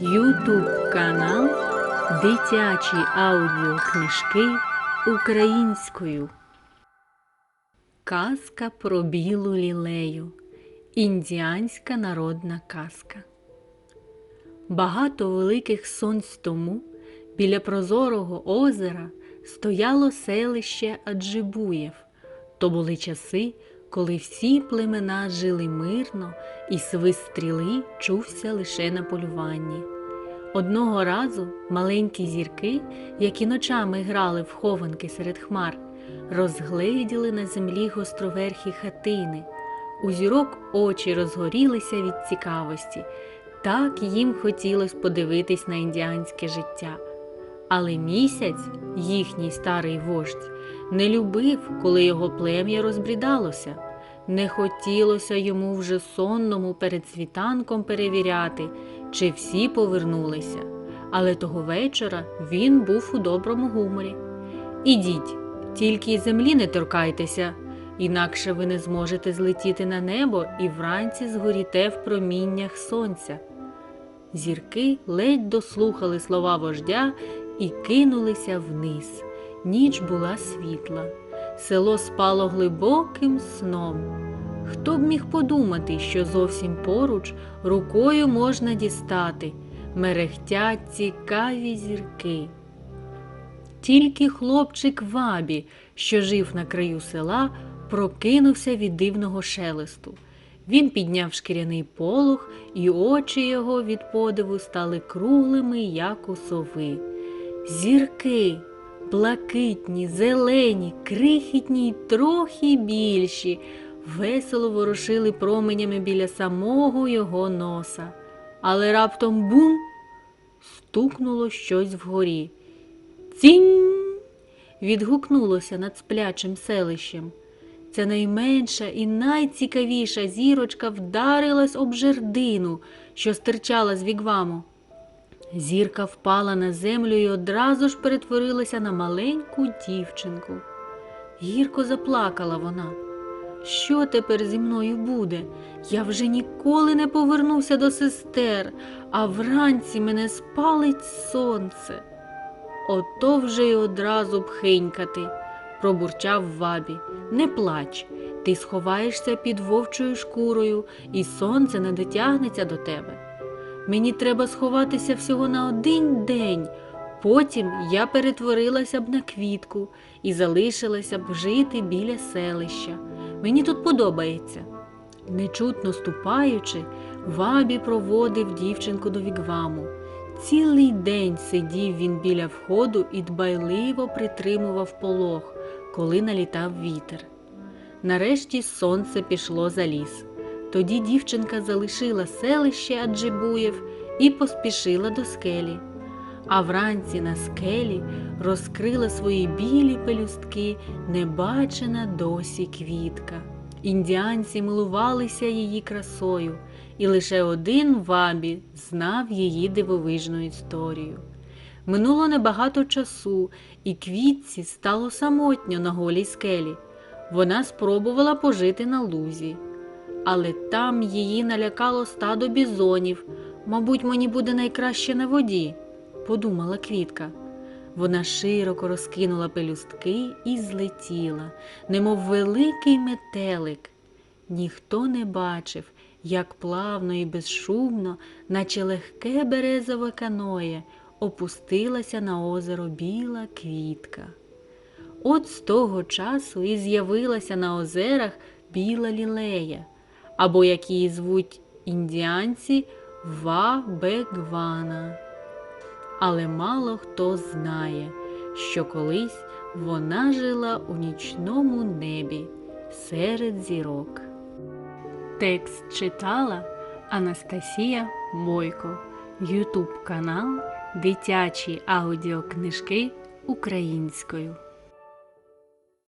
Ютуб канал Дитячі аудіокнижки українською. Казка про білу лілею. Індіанська народна казка. Багато великих сонць тому біля прозорого озера стояло селище Аджибуєв. То були часи, коли всі племена жили мирно, і свист стріли чувся лише на полюванні. Одного разу маленькі зірки, які ночами грали в хованки серед хмар, розгледіли на землі гостроверхі хатини. У зірок очі розгорілися від цікавості. Так їм хотілося подивитись на індіанське життя. Але місяць, їхній старий вождь, не любив, коли його плем'я розбрідалося. Не хотілося йому вже сонному перед світанком перевіряти, чи всі повернулися. Але того вечора він був у доброму гуморі. Ідіть, тільки й землі не торкайтеся, інакше ви не зможете злетіти на небо і вранці згоріте в проміннях сонця. Зірки ледь дослухали слова вождя і кинулися вниз. Ніч була світла. Село спало глибоким сном. Хто б міг подумати, що зовсім поруч рукою можна дістати, мерехтять цікаві зірки. Тільки хлопчик Вабі, що жив на краю села, прокинувся від дивного шелесту. Він підняв шкіряний полог, і очі його від подиву стали круглими, як у сови. Зірки, блакитні, зелені, крихітні й трохи більші, весело ворушили променями біля самого його носа. Але раптом бум! стукнуло щось вгорі. Цінь! відгукнулося над сплячим селищем. Ця найменша і найцікавіша зірочка вдарилась об жердину, що стирчала з вігваму. Зірка впала на землю і одразу ж перетворилася на маленьку дівчинку. Гірко заплакала вона. Що тепер зі мною буде? Я вже ніколи не повернуся до сестер, а вранці мене спалить сонце. Ото вже й одразу бхинькати, пробурчав вабі. Не плач, ти сховаєшся під вовчою шкурою, і сонце не дотягнеться до тебе. Мені треба сховатися всього на один день. Потім я перетворилася б на квітку і залишилася б жити біля селища. Мені тут подобається. Нечутно ступаючи, вабі проводив дівчинку до вігваму. Цілий день сидів він біля входу і дбайливо притримував полог, коли налітав вітер. Нарешті сонце пішло за ліс. Тоді дівчинка залишила селище Аджибуєв і поспішила до скелі. А вранці на скелі розкрила свої білі пелюстки небачена досі квітка. Індіанці милувалися її красою, і лише один вабі знав її дивовижну історію. Минуло небагато часу, і квітці стало самотньо на голій скелі. Вона спробувала пожити на лузі. Але там її налякало стадо бізонів. Мабуть, мені буде найкраще на воді, подумала квітка. Вона широко розкинула пелюстки і злетіла, немов великий метелик. Ніхто не бачив, як плавно і безшумно, наче легке березове каноє, опустилася на озеро біла квітка. От з того часу і з'явилася на озерах біла лілея, або як її звуть індіанці Ва-Бегвана. Але мало хто знає, що колись вона жила у нічному небі серед зірок. Текст читала Анастасія Бойко, Ютуб канал Дитячі аудіокнижки українською.